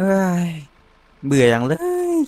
เฮ้ยเบื่ออย่างเลย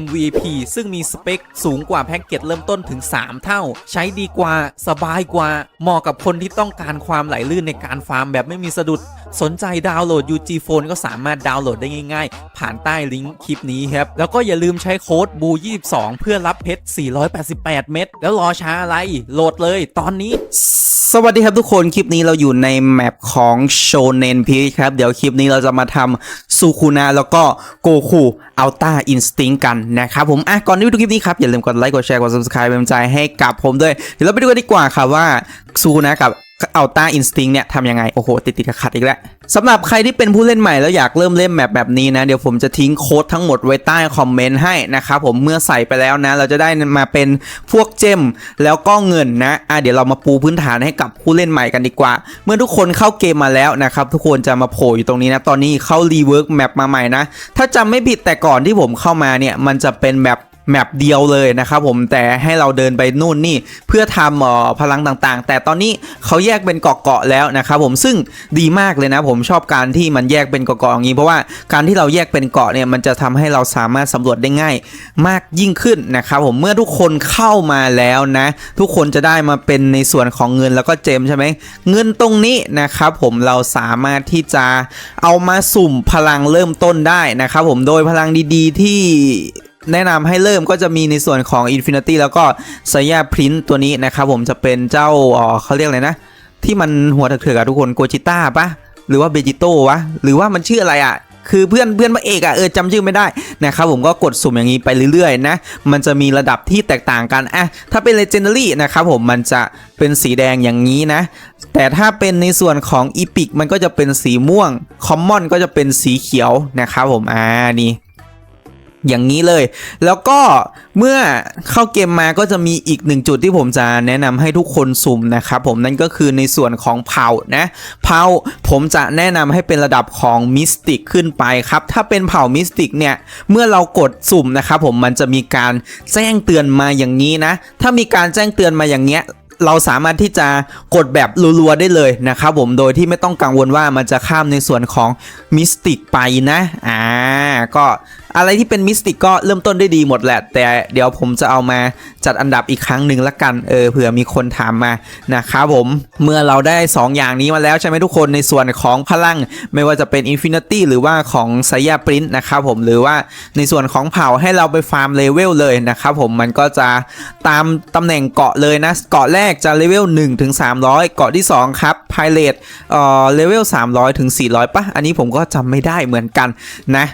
MVP ซึ่งมีสเปคสูงกว่าแพ็กเกจเริ่มต้นถึง 3 เท่า ใช้ดีกว่าสบายกว่า เหมาะกับคนที่ต้องการความไหลลื่นในการฟาร์มแบบไม่มีสะดุด สนใจดาวน์โหลด UG Phone ก็สามารถดาวน์โหลดได้ง่ายๆ ผ่านใต้ลิงก์คลิปนี้ครับ แล้วก็อย่าลืมใช้โค้ด BU22 เพื่อรับเพชร 488 เม็ดแล้วรอช้าอะไร โหลดเลยตอนนี้ สวัสดีครับทุกคนคลิปนี้เราอยู่ในแมปของโชเนนพีครับ เดี๋ยวคลิปนี้เราจะมาทำซูคูนาแล้วก็โกคูอัลต้าอินสติ้งกันนะครับผมอะก่อนที่ไปดูคลิปนี้ครับ อย่าลืมกดไลค์กดแชร์กด subscribe เป็นกำลังใจให้กับผมด้วย เดี๋ยวเราไปดูกันดีกว่าครับว่าซูคูนากับ เอัลต้าอินสติ้งเนี่ยทำยังไง โอ้โห ติดติดขัดอีกแล้วสำหรับใครที่เป็นผู้เล่นใหม่แล้วอยากเริ่มเล่นแมปแบบนี้นะ เดี๋ยวผมจะทิ้งโค้ดทั้งหมดไว้ใต้คอมเมนต์ให้นะครับผมเมื่อใส่ไปแล้วนะ เราจะได้มาเป็นพวกเจมแล้วก็เงินนะอะเดี๋ยวเรามาปูพื้นฐานให้กับผู้เล่นใหม่กันดีกว่า เมื่อทุกคนเข้าเกมมาแล้วนะครับทุกคนจะมาโผล่อยู่ตรงนี้นะตอนนี้เข้ารีเวิร์กแมปมาใหม่นะถ้าจำไม่ผิดแต่ก่อนที่ผมเข้ามาเนี่ยมันจะเป็นแบบ แมปเดียวเลยนะครับผมแต่ให้เราเดินไปนู่นนี่เพื่อทำออพลังต่างๆ แต่ตอนนี้เขาแยกเป็นเกาะๆแล้วนะครับผมซึ่งดีมากเลยนะผมชอบการที่มันแยกเป็นเกาะๆอย่างนี้เพราะว่าการที่เราแยกเป็นเกาะเนี่ยมันจะทำให้เราสามารถสำรวจได้ง่ายมากยิ่งขึ้นนะครับผมเมื่อทุกคนเข้ามาแล้วนะทุกคนจะได้มาเป็นในส่วนของเงินแล้วก็เจมใช่ไหมเงินตรงนี้นะครับผมเราสามารถที่จะเอามาสุ่มพลังเริ่มต้นได้นะครับผมโดยพลังดีๆที่ แนะนำให้เริ่มก็จะมีในส่วนของ Infinity แล้วก็ s a y a Print ตัวนี้นะครับผมจะเป็นเจ้าเขาเรียกอะไรนะ ที่มันหัวเถือกๆอะทุกคนโกจิต้าปะหรือว่าเบจิโต้วะ หรือว่ามันชื่ออะไรอะคือเพื่อนเพื่อนพระเอกอะเออจำชื่อไม่ได้นะครับผมก็กดสุ่มอย่างนี้ไปเรื่อยๆนะ มันจะมีระดับที่แตกต่างกันอะถ้าเป็น Legendary นะครับผมมันจะเป็นสีแดงอย่างนี้นะ แต่ถ้าเป็นในส่วนของ Epic มันก็จะเป็นสีม่วง Common ก็จะเป็นสีเขียวนะครับผมอ่านี่ อย่างนี้เลย แล้วก็เมื่อเข้าเกมมาก็จะมีอีกหนึ่งจุดที่ผมจะแนะนำให้ทุกคนสุ่มนะครับผมนั่นก็คือในส่วนของเผานะเผาผมจะแนะนำให้เป็นระดับของมิสติกขึ้นไปครับ ถ้าเป็นเผามิสติกเนี่ย เมื่อเรากดสุ่มนะครับผมมันจะมีการแจ้งเตือนมาอย่างนี้นะ ถ้ามีการแจ้งเตือนมาอย่างเงี้ยเราสามารถที่จะกดแบบรัวๆได้เลยนะครับผมโดยที่ไม่ต้องกังวลว่ามันจะข้ามในส่วนของมิสติกไปนะ อ่า ก็ อะไรที่เป็นมิสติกก็เริ่มต้นได้ดีหมดแหละ แต่เดี๋ยวผมจะเอามาจัดอันดับอีกครั้งหนึ่งละกันเออเผื่อมีคนถามมานะครับผมเมื่อเราได้ 2 อย่างนี้มาแล้วใช่ไหมทุกคนในส่วนของพลัง ไม่ว่าจะเป็น Infinity หรือว่าของไซยาปรินนะครับผมหรือว่าในส่วนของเผ่าให้เราไปฟาร์มเลเวลเลยนะครับผมมันก็จะตามตำแหน่งเกาะเลยนะ เกาะแรกจะเลเวล1ถึง300 เกาะที่ 2 ครับไพเรตเอ่อเลเวล300ถึง400ปะอันนี้ผมก็จำไม่ได้เหมือนกันนะ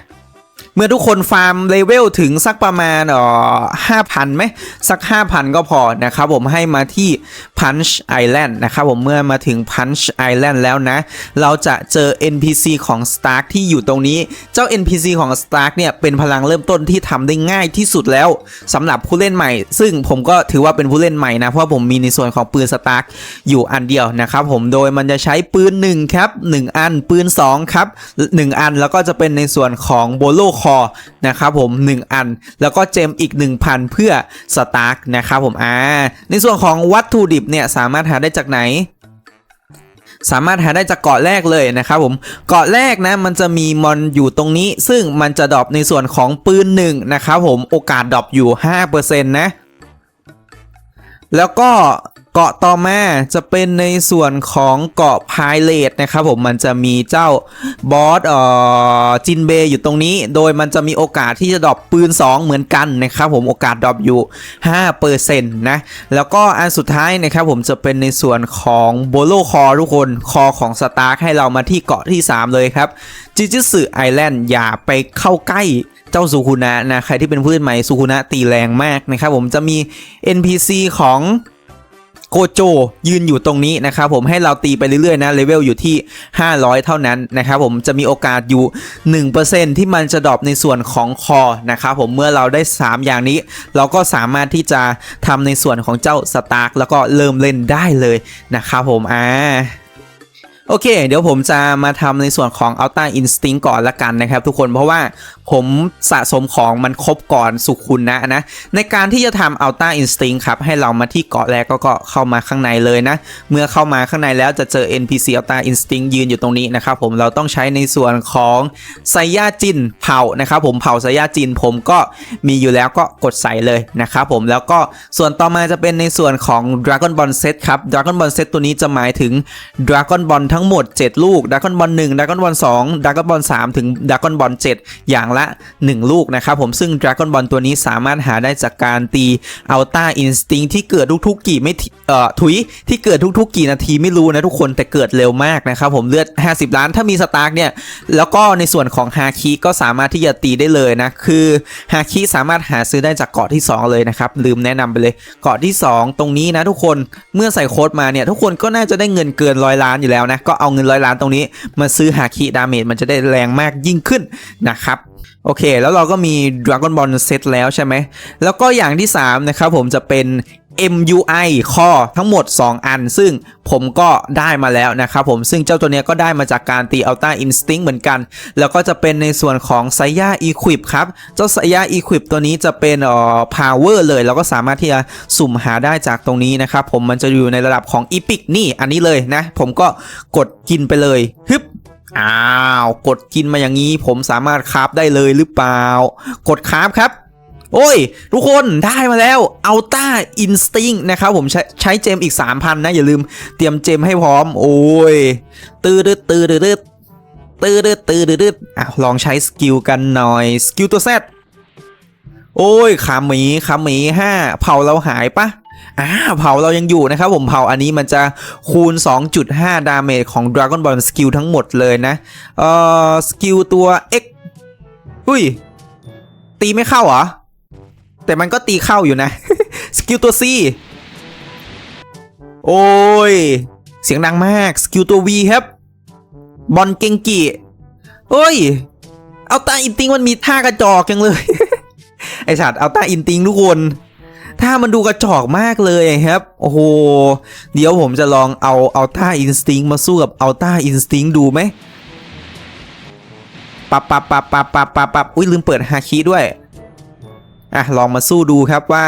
เมื่อทุกคนฟาร์มเลเวลถึงสักประมาณเอ่อห้าพันไหมสัก5,000ก็พอนะครับผมให้มาที่ Punch Island นะครับผมเมื่อมาถึง Punch Island แล้วนะ เราจะเจอ NPC ของ Stark ที่อยู่ตรงนี้เจ้า NPC ของ Stark เนี่ยเป็นพลังเริ่มต้นที่ทำได้ง่ายที่สุดแล้วสำหรับผู้เล่นใหม่ ซึ่งผมก็ถือว่าเป็นผู้เล่นใหม่นะ เพราะผมมีในส่วนของปืน Stark อยู่อันเดียวนะครับผมโดยมันจะใช้ปืน1ครับ1 อันปืน2ครับ1อันแล้วก็จะเป็นในส่วนของโบโลคอนะครับผม 1 อัน แล้วก็เจมอีก 1,000 เพื่อสตาร์กนะครับผมอ่าในส่วนของวัตถุดิบเนี่ยสามารถหาได้จากไหนสามารถหาได้จากเกาะแรกเลยนะครับผม เกาะแรกนะมันจะมีมอนอยู่ตรงนี้ ซึ่งมันจะดรอปในส่วนของปืนหนึ่งนะครับผมโอกาสดรอปอยู่ 5%นะ แล้วก็ เกาะต่อมาจะเป็นในส่วนของเกาะพายเลตนะครับผมมันจะมีเจ้าบอสเอ่อจินเบย์อยู่ตรงนี้ โดยมันจะมีโอกาสที่จะดรอปปืน 2 เหมือนกันนะครับผมโอกาสดรอปอยู่5%นะแล้วก็อันสุดท้ายนะครับผมจะเป็นในส่วนของโบโลคอทุกคนคอของสตาร์ให้เรามาที่เกาะที่ 3 เลยครับจิจิสึไอแลนด์อย่าไปเข้าใกล้เจ้าซูคุนะนะใครที่เป็นพืชใหม่ซูคุนะตีแรงมากนะครับผมจะมี NPC ของ โกโจยืนอยู่ตรงนี้นะครับผมให้เราตีไปเรื่อยๆนะเลเวลอยู่ที่ 500 เท่านั้นนะครับผมจะมีโอกาสอยู่ 1%ที่มันจะดรอปในส่วนของคอนะครับผมเมื่อเราได้ 3 อย่างนี้ เราก็สามารถที่จะทำในส่วนของเจ้าสตาร์กแล้วก็เริ่มเล่นได้เลยนะครับผมอ่าโอเค เดี๋ยวผมจะมาทำในส่วนของ Ultra Instinct ก่อนละกันนะครับทุกคนเพราะว่าผมสะสมของมันครบก่อนสุขุนนะนะ ในการที่จะทำ Ultra Instinct ครับ ให้เรามาที่เกาะแรกก็เข้ามาข้างในเลยนะ เมื่อเข้ามาข้างในแล้วจะเจอ NPC Ultra Instinct ยืนอยู่ตรงนี้นะครับผมเราต้องใช้ในส่วนของไซยาจินเผานะครับผมเผาไซยาจินผมก็มีอยู่แล้วก็กดใส่เลยนะครับผมแล้วก็ส่วนต่อมาจะเป็นในส่วนของ Dragon Ball Set ครับ Dragon Ball Set ตัวนี้จะหมายถึง Dragon Ball ทั้งหมด 7 ลูก Dragon Ball 1 Dragon Ball 2 Dragon Ball 3 ถึง Dragon Ball 7 อย่างละ 1 ลูกนะครับผมซึ่ง Dragon Ball ตัวนี้สามารถหาได้จากการตี Ultra Instinct ที่เกิดทุกๆกี่ไม่เอ่อถุยที่เกิดทุกๆกี่นาทีไม่รู้นะทุกคนแต่เกิดเร็วมากนะครับผมเลือด 50 ล้านถ้ามีสตาร์กเนี่ย แล้วก็ในส่วนของฮาคิก็สามารถที่จะตีได้เลยนะ คือฮาคิสามารถหาซื้อได้จากเกาะที่ 2 เลยนะครับ ลืมแนะนำไปเลยเกาะที่ 2 ตรงนี้นะทุกคนเมื่อใส่โค้ดมาเนี่ย ทุกคนก็น่าจะได้เงินเกินร้อยล้านอยู่แล้วนะ ก็เอาเงินร้อยล้านตรงนี้ มาซื้อฮาคิดาเมจมันจะได้แรงมากยิ่งขึ้นนะครับโอเค แล้วเราก็มี Dragon Ball Set แล้วใช่ไหม แล้วก็อย่างที่ 3 นะครับผมจะเป็น MUI ข้อทั้งหมด 2 อัน ซึ่งผมก็ได้มาแล้วนะครับผมซึ่งเจ้าตัวนี้ก็ได้มาจากการตี Ultra Instinct เหมือนกัน แล้วก็จะเป็นในส่วนของไซยา Equip ครับ เจ้าไซยา Equip ตัวนี้จะเป็นเอ่อ Power เลย แล้วก็สามารถที่จะสุ่มหาได้จากตรงนี้นะครับผมมันจะอยู่ในระดับของ Epic นี่อันนี้เลยนะ ผมก็กดกินไปเลยฮึบ อ้าวกดกินมาอย่างนี้ผมสามารถคาฟได้เลยหรือเปล่า กดคาฟครับ โอ้ย ทุกคนได้มาแล้ว Ultra Instinct นะครับผมใช้ใช้เจมอีก 3,000 นะ อย่าลืมเตรียมเจมให้พร้อม โอ้ย ตื้อดืดตื้อดืดตื้อดืดตื้อดืดอะลองใช้สกิลกันหน่อย สกิลตัวแซดโอ้ยขาหมีขาหมีห้าเผาเราหายปะ อ่าเผาเรายังอยู่นะครับผมเผาอันนี้มันจะคูณ 2.5 ดาเมจของ Dragon Ball สกิลทั้งหมดเลยนะ เอ่อ สกิลตัว X อุ้ย ตีไม่เข้าเหรอ แต่มันก็ตีเข้าอยู่นะ สกิลตัว C โอ้ย เสียงดังมาก สกิลตัว V ครับ บอลเกงกิเอ้ย เอาตาอินติงมันมีท่ากระจอกจังเลย ไอสัตว์เอาตาอินติงทุกคน ถ้ามันดูกระจอกมากเลยครับ โอ้โห เดี๋ยวผมจะลองเอาเอาท่าอินสติ้งมาสู้กับเอาท่าอินสติ้งดูไหมปับปับปับปับปับปับปับอุ้ยลืมเปิดฮาคิด้วย อะ ลองมาสู้ดูครับว่า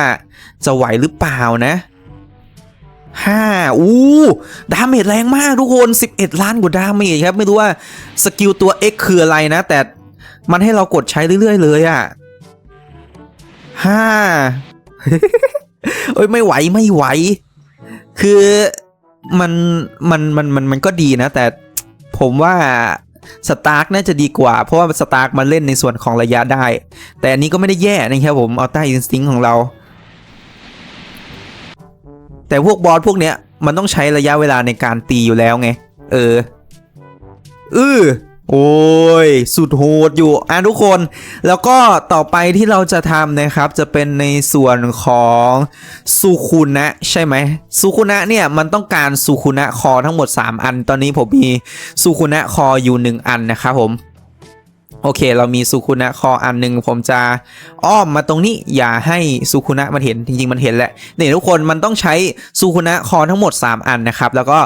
จะไหวหรือเปล่านะห้าอู้ดาเมจแรงมากทุกคน 11 ล้านกว่าดาเมจครับ ไม่รู้ว่าสกิลตัว X คืออะไรนะ แต่มันให้เรากดใช้เรื่อย ๆ เลยอะ่ะห้า เอ้ยไม่ไหวไม่ไหว คือมันมันมันมันมันก็ดีนะ แต่ผมว่าสตาร์กน่าจะดีกว่า เพราะว่าสตาร์กมันเล่นในส่วนของระยะได้ แต่อันนี้ก็ไม่ได้แย่นะครับผมเอาใต้อินสติ้งของเรา แต่พวกบอสพวกเนี้ยมันต้องใช้ระยะเวลาในการตีอยู่แล้วไง เออ อือ โอ้ย สุดโหดอยู่อะทุกคน แล้วก็ต่อไปที่เราจะทำนะครับ จะเป็นในส่วนของสุคุนะใช่ไหมสุคุนะเนี่ยมันต้องการสุคุนะคอทั้งหมด 3 อัน ตอนนี้ผมมีสุคุนะคออยู่ 1 อันนะครับผมโอเค เรามีสุคุนะคออันหนึ่งผมจะอ้อมมาตรงนี้อย่าให้สุคุนะมันเห็นจริงๆมันเห็นแหละเนี่ยทุกคนมันต้องใช้สุคุนะคอทั้งหมด 3 อันนะครับ แล้วก็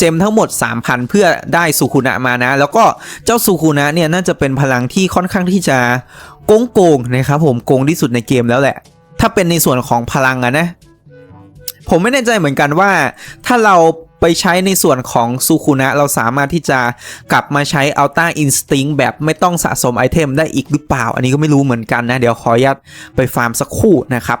เจมทั้งหมด 3,000 เพื่อได้สุคุนะมานะ แล้วก็เจ้าสุคุนะเนี่ยน่าจะเป็นพลังที่ค่อนข้างที่จะโกงโกงๆนะครับผมโกงที่สุดในเกมแล้วแหละ ถ้าเป็นในส่วนของพลังอะนะ ผมไม่แน่ใจเหมือนกันว่า ถ้าเราไปใช้ในส่วนของซูคุนะเราสามารถที่จะกลับมาใช้ Ultra Instinct แบบไม่ต้องสะสมไอเทมได้อีกหรือเปล่า อันนี้ก็ไม่รู้เหมือนกันนะ เดี๋ยวขออนุญาตไปฟาร์มสักคู่นะครับ